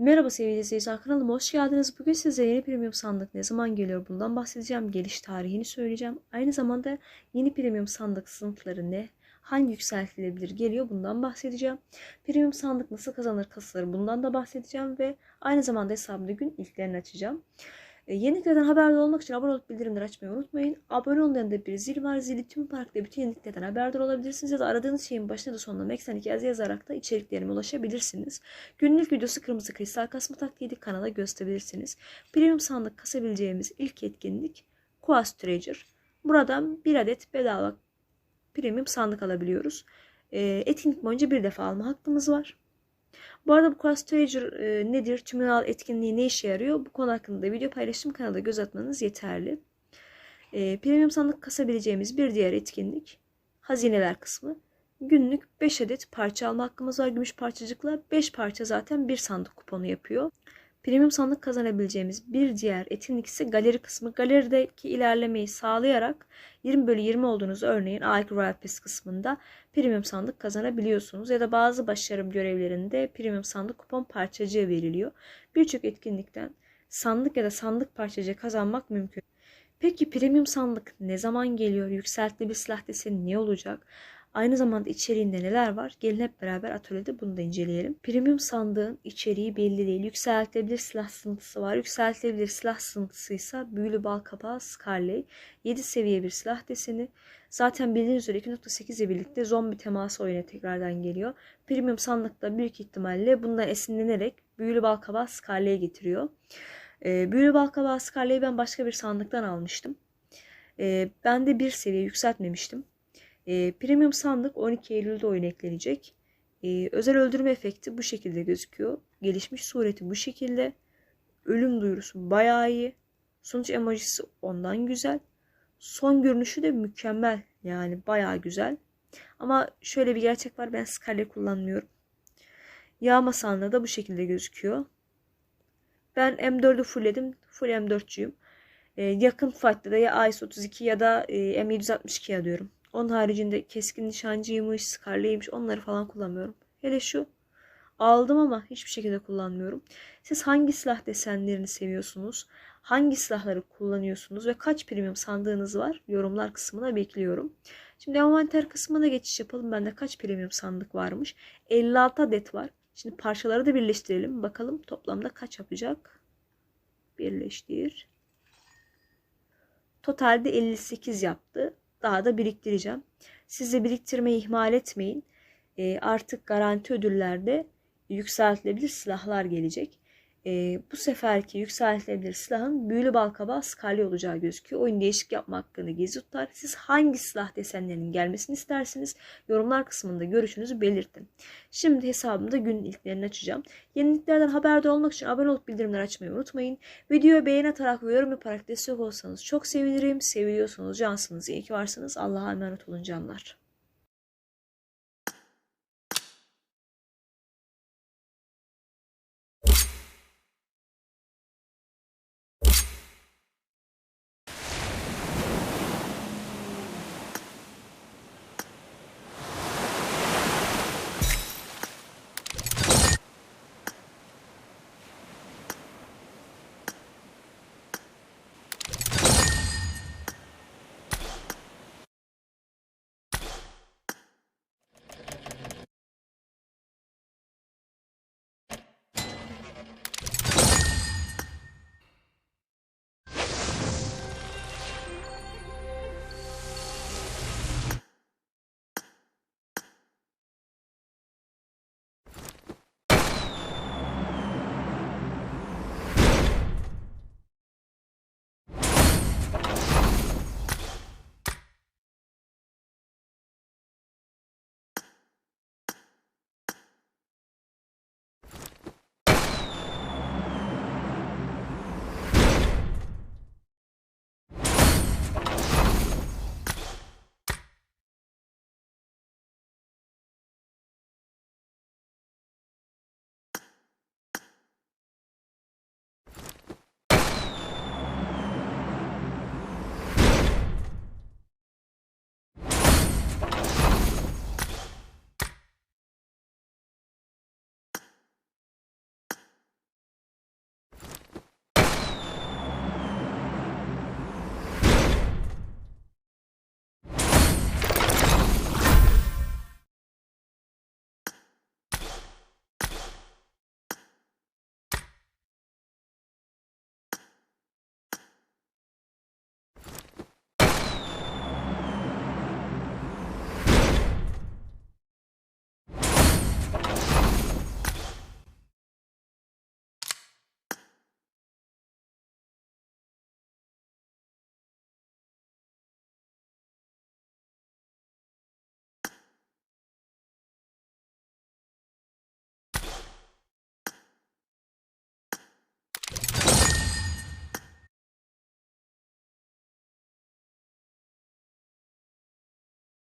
Merhaba sevgili izleyiciler kanalıma hoş geldiniz. Bugün size yeni premium sandık ne zaman geliyor bundan bahsedeceğim. Geliş tarihini söyleyeceğim. Aynı zamanda yeni premium sandık sınıfları ne? Hangi yükseltilebilir geliyor bundan bahsedeceğim. Premium sandık nasıl kazanır kasılır bundan da bahsedeceğim. Ve aynı zamanda hesabımda gün ilklerini açacağım. E, yeniliklerden haberdar olmak için abone olup bildirimleri açmayı unutmayın. Abone olun yanında bir zil var. Zili tüm parkta bütün yeniliklerden haberdar olabilirsiniz. Ya da aradığınız şeyin başına da sonuna Meksanik yazı yazarak da içeriklerime ulaşabilirsiniz. Günlük videosu kırmızı kristal kasma taktiği kanala gösterebilirsiniz. Premium sandık kasabileceğimiz ilk etkinlik Quest Treasure. Buradan bir adet bedava premium sandık alabiliyoruz. E, etkinlik boyunca bir defa alma hakkımız var. Bu arada bu Quest Treasure e, nedir? Tümünal etkinliği ne işe yarıyor? Bu konu hakkında da video paylaştım. Kanalda göz atmanız yeterli. E, premium sandık kasabileceğimiz bir diğer etkinlik hazineler kısmı. Günlük 5 adet parça alma hakkımız var. Gümüş parçacıkla 5 parça zaten bir sandık kuponu yapıyor. Premium sandık kazanabileceğimiz bir diğer etkinlik ise galeri kısmı. Galerideki ilerlemeyi sağlayarak 20 bölü 20 olduğunuz örneğin AIK Royal Pass kısmında premium sandık kazanabiliyorsunuz. Ya da bazı başarım görevlerinde premium sandık kupon parçacığı veriliyor. Birçok etkinlikten sandık ya da sandık parçacığı kazanmak mümkün. Peki premium sandık ne zaman geliyor? Yükseltili bir silah deseni ne olacak? Aynı zamanda içeriğinde neler var? Gelin hep beraber atölyede bunu da inceleyelim. Premium sandığın içeriği belli değil. Yükseltilebilir silah sıntısı var. Yükseltilebilir silah sıntısı ise büyülü bal kapağı Scarlet. 7 seviye bir silah deseni. Zaten bildiğiniz üzere 2.8 ile birlikte zombi teması oyuna tekrardan geliyor. Premium sandıkta büyük ihtimalle bundan esinlenerek büyülü bal kabağı Scarlet'e getiriyor. E, büyülü bal kabağı Scarlet'i ben başka bir sandıktan almıştım. E, ben de bir seviye yükseltmemiştim. E, premium sandık 12 Eylül'de oyun eklenecek. E, özel öldürme efekti bu şekilde gözüküyor. Gelişmiş sureti bu şekilde. Ölüm duyurusu bayağı iyi. Sonuç emojisi ondan güzel. Son görünüşü de mükemmel. Yani bayağı güzel. Ama şöyle bir gerçek var. Ben Scarlet kullanmıyorum. Yağma sandığı da bu şekilde gözüküyor. Ben M4'ü fullledim. Full M4'cüyüm. E, yakın fight'ta da ya AIS-32 ya da e, M762 alıyorum. Onun haricinde keskin nişancıymış, skarlıymış onları falan kullanmıyorum. Hele şu aldım ama hiçbir şekilde kullanmıyorum. Siz hangi silah desenlerini seviyorsunuz? Hangi silahları kullanıyorsunuz ve kaç premium sandığınız var? Yorumlar kısmına bekliyorum. Şimdi envanter kısmına geçiş yapalım. Bende kaç premium sandık varmış? 56 adet var. Şimdi parçaları da birleştirelim. Bakalım toplamda kaç yapacak? Birleştir. Totalde 58 yaptı. Daha da biriktireceğim. Siz de biriktirmeyi ihmal etmeyin. E, artık garanti ödüllerde yükseltilebilir silahlar gelecek. E, bu seferki yükseltilebilir silahın büyülü balkabağı skali olacağı gözüküyor. Oyun değişik yapma hakkını gizli tutar. Siz hangi silah desenlerinin gelmesini isterseniz yorumlar kısmında görüşünüzü belirtin. Şimdi hesabımda günün ilklerini açacağım. Yeniliklerden haberdar olmak için abone olup bildirimleri açmayı unutmayın. Videoya beğen atarak ve yorum yaparak destek olsanız çok sevinirim. Seviliyorsunuz, cansınız, iyi ki varsınız. Allah'a emanet olun canlar.